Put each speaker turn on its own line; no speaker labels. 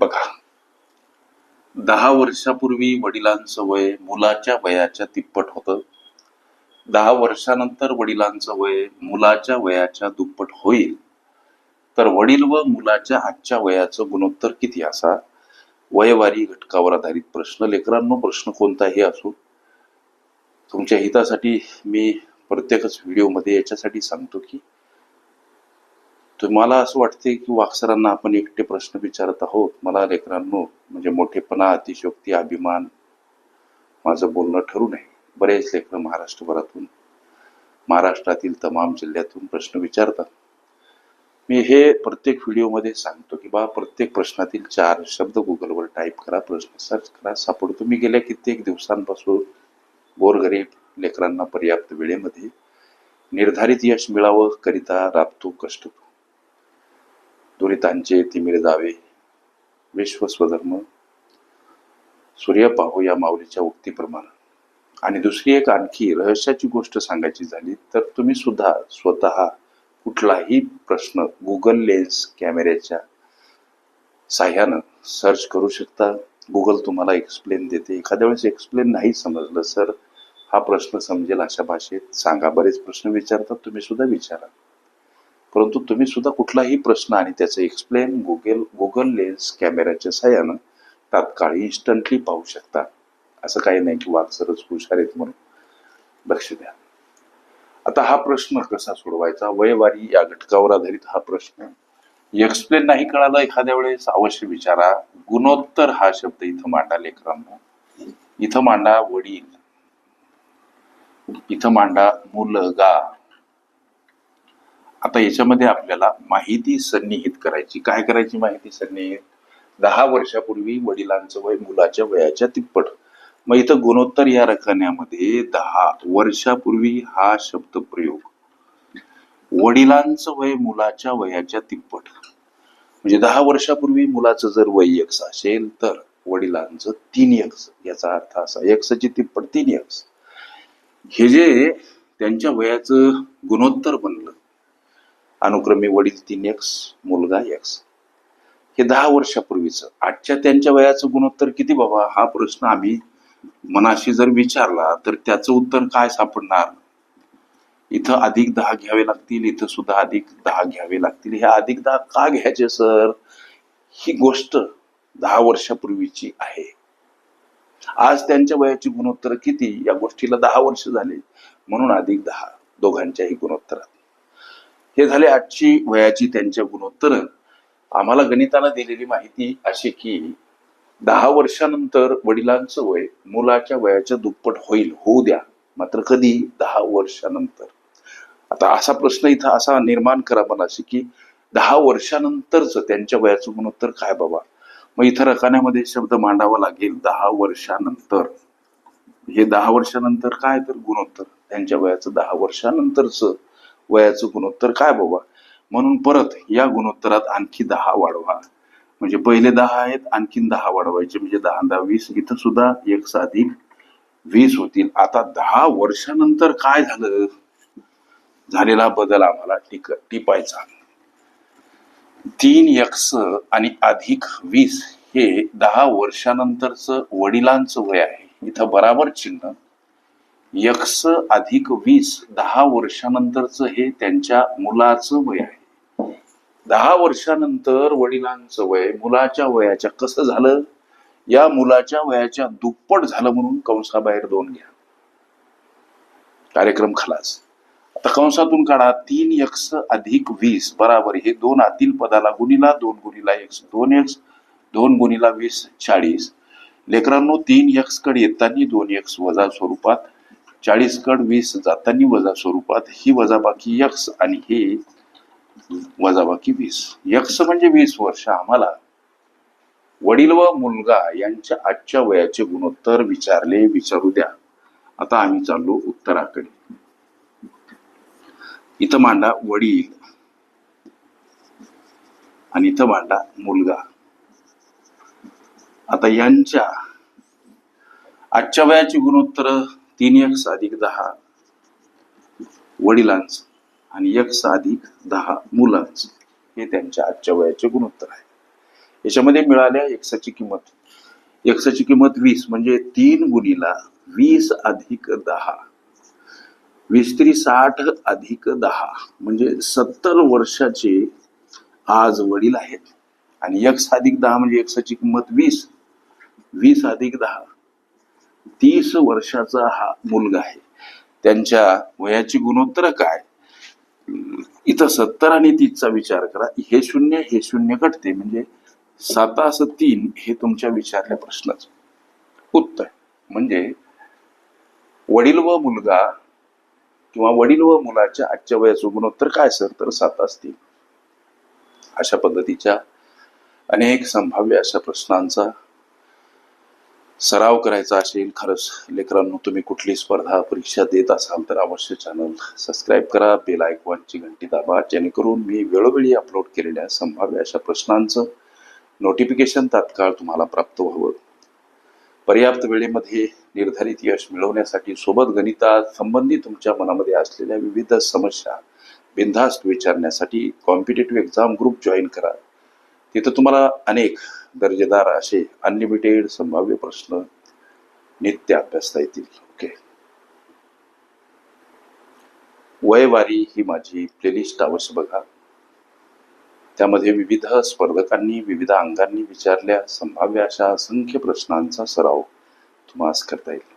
बघा. दहा वर्षापूर्वी वडिलांचं वय मुलाच्या वयाच्या तिप्पट होतं. दहा वर्षानंतर वडिलांचं वय मुलाच्या वयाच्या दुप्पट होईल. तर वडील व मुलाच्या आजच्या वयाचं गुणोत्तर किती असा? वयवारी घटकावर आधारित प्रश्न. लेकरांनो प्रश्न कोणताही असो तुमच्या हितासाठी मी प्रत्येकच व्हिडिओमध्ये याच्यासाठी सांगतो की तुम्हाला असं वाटते की वाक्सरांना आपण एकटे प्रश्न विचारत आहोत. मला लेकरांनो म्हणजे मोठेपणा अतिशयोक्ती अभिमान माझं बोलणं ठरू नये. बरेच लेकर महाराष्ट्रभरातून महाराष्ट्रातील तमाम जिल्ह्यातून प्रश्न विचारतात. मी हे प्रत्येक व्हिडिओमध्ये सांगतो की बा प्रत्येक प्रश्नातील चार शब्द गुगलवर टाईप करा प्रश्न सर्च करा सापडतो. मी गेल्या कित्येक दिवसांपासून गोरगरीब लेकरांना पर्याप्त वेळेमध्ये निर्धारित यश मिळावं करिता राबतो कष्ट पुरितांचे तिमिर जावे. विश्व स्वधर्म सूर्य पाहू या माऊलीच्या उक्तीप्रमाणे. आणि दुसरी एक आणखी रहस्याची गोष्ट सांगायची झाली तर तुम्ही सुद्धा स्वतः कुठलाही प्रश्न गुगल लेन्स कॅमेऱ्याच्या साह्यानं सर्च करू शकता. गुगल तुम्हाला एक्सप्लेन देते. एखाद्या वेळेस एक्सप्लेन नाही समजलं सर हा प्रश्न समजेल अशा भाषेत. सांगा बरेच प्रश्न विचारतात तुम्ही सुद्धा विचारा. परंतु तुम्ही सुद्धा कुठलाही प्रश्न आणि त्याचं एक्सप्लेन गुगल गुगल लेन्स कॅमेऱ्याच्या सहाय्यानं तात्काळ इन्स्टंटली पाहू शकता. असं काही नाही की वागसरच हुशार आहेत म्हणून. लक्ष द्या. आता हा प्रश्न कसा सोडवायचा? वयवारी या घटकावर आधारित हा प्रश्न. एक्सप्लेन नाही कळाला एखाद्या वेळेस? अवश्य विचारा. गुणोत्तर हा शब्द इथं मांडा लेकरांना. इथं मांडा वडील. इथं मांडा मुलगा. आता याच्यामध्ये आपल्याला माहिती सन्निहित करायची. काय करायची माहिती सन्निहित? दहा वर्षापूर्वी वडिलांचं वय मुलाच्या वयाच्या तिप्पट. मग इथं गुणोत्तर या रकान्यामध्ये दहा वर्षापूर्वी हा शब्द प्रयोग. वडिलांचं वय मुलाच्या वयाच्या तिप्पट. म्हणजे दहा वर्षापूर्वी मुलाचं जर वय यक्स असेल तर वडिलांचं तीन यक्ष याचा अर्थ असा यक्सची तिप्पट तीन यक्ष हे जे त्यांच्या वयाचं गुणोत्तर बनलं अनुक्रमे वडील तीन एक्स मुलगा एक्स हे दहा वर्षापूर्वीचं आजच्या त्यांच्या वयाचं गुणोत्तर किती बाबा? हा प्रश्न आम्ही मनाशी जर विचारला तर त्याचं उत्तर काय सापडणार? इथं अधिक दहा घ्यावे लागतील इथं सुद्धा अधिक दहा घ्यावे लागतील. हे अधिक दहा का घ्यायचे सर? ही गोष्ट दहा वर्षापूर्वीची आहे. आज त्यांच्या वयाची गुणोत्तर किती? या गोष्टीला दहा वर्ष झाले. म्हणून अधिक दहा दोघांच्याही गुणोत्तरात. हे झाले आजची वयाची त्यांच्या गुणोत्तर. आम्हाला गणितानं दिलेली माहिती अशी की दहा वर्षानंतर वडिलांचं वय मुलाच्या वयाच्या दुप्पट होईल होऊ द्या. मात्र कधी? दहा वर्षानंतर. आता असा प्रश्न इथं असा निर्माण करा मनाशी की दहा वर्षानंतरच त्यांच्या वयाचं गुणोत्तर काय बाबा? मग इथं रकान्यामध्ये शब्द मांडावा लागेल दहा वर्षानंतर. हे दहा वर्षानंतर काय तर गुणोत्तर. त्यांच्या वयाचं दहा वर्षानंतरच वयाचं गुणोत्तर काय बाबा? म्हणून परत या गुणोत्तरात आणखी दहा वाढवा. म्हणजे पहिले दहा आहेत आणखीन दहा वाढवायचे. म्हणजे दहा दहा वीस इथं सुद्धा एक अधिक वीस होतील. आता दहा वर्षानंतर काय झालं? झालेला बदल आम्हाला टिक टिपायचा. तीन यक्स आणि अधिक वीस हे दहा वर्षानंतरच वडिलांचं वय आहे. इथं बराबर चिन्ह. यक्स अधिक वीस दहा वर्षानंतरच हे त्यांच्या मुलाचं वय आहे. दहा वर्षानंतर वडिलांचं वय मुलाच्या वयाच्या कसं झालं? या मुलाच्या वयाच्या दुप्पट झालं म्हणून कंसाबाहेर दोन घ्या. कार्यक्रम खलास. आता कंसातून काढा तीन यक्ष अधिक वीस बराबर. हे दोन आतील पदाला गुणीला दोन गुणीला एक्स दोन एक्स दोन गुणीला वीस चाळीस. लेकरांनो तीन यक्सकडे येताना दोन एक्स वजा स्वरूपात चाळीस कड वीस जातानी वजा स्वरूपात ही वजाबाकी यक्स आणि हे वजाबाकी वीस. यक्स म्हणजे वीस वर्ष आम्हाला वडील व मुलगा यांच्या आजच्या वयाचे गुणोत्तर विचारले विचारू द्या. आता आम्ही चाललो उत्तराकडे. इथं मांडा वडील आणि इथं मांडा मुलगा. आता यांच्या आजच्या वयाची गुणोत्तर तीन एक्स अधिक दहा वडिलांचं आणि एक्स अधिक दहा मुलांचं. हे त्यांच्या आजच्या वयाचे गुणोत्तर आहे. याच्यामध्ये मिळाल्या एक्सची किंमत. एक्सची किंमत वीस म्हणजे तीन गुणीला वीस अधिक दहा. वीस तरी साठ अधिक दहा म्हणजे सत्तर वर्षाचे आज वडील आहेत. आणि एक्स अधिक दहा म्हणजे एक्सची किंमत वीस. वीस अधिक दहा. तीस वर्षाचा हा मुलगा आहे. त्यांच्या वयाची गुणोत्तर काय? इथं सत्तर आणि तीसचा विचार करा. हे शून्य हे शून्य घटते. म्हणजे सातास तीन हे तुमच्या विचारल्या प्रश्नाच उत्तर. म्हणजे वडील व मुलगा किंवा वडील व मुलाच्या आजच्या वयाचं गुणोत्तर काय सर? तर सातास तीन अशा पद्धतीच्या अनेक संभाव्य अशा प्रश्नांचा सराव करायचा असेल खरंच लेकरांनो तुम्ही कुठली स्पर्धा परीक्षा देत असाल तर अवश्य चॅनल सबस्क्राईब करा बेल आयकॉनची घंटी दाबा जेणेकरून मी वेळोवेळी अपलोड केलेल्या संभाव्य अशा प्रश्नांचं नोटिफिकेशन तात्काळ तुम्हाला प्राप्त व्हावं. पर्याप्त वेळेमध्ये निर्धारित यश मिळवण्यासाठी सोबत गणितात संबंधित तुमच्या मनामध्ये असलेल्या विविध समस्या बिनधास्त विचारण्यासाठी कॉम्पिटेटिव्ह एक्झाम ग्रुप जॉईन करा. तिथं तुम्हाला अनेक दर्जेदार असे अनलिमिटेड संभाव्य प्रश्न नित्य अभ्यासता येतील. ओके वयवारी ही माझी प्लेलिस्ट अवश्य बघा. त्यामध्ये विविध स्पर्धकांनी विविध अंगांनी विचारल्या संभाव्य अशा असंख्य प्रश्नांचा सराव तुम्हाला करता येईल.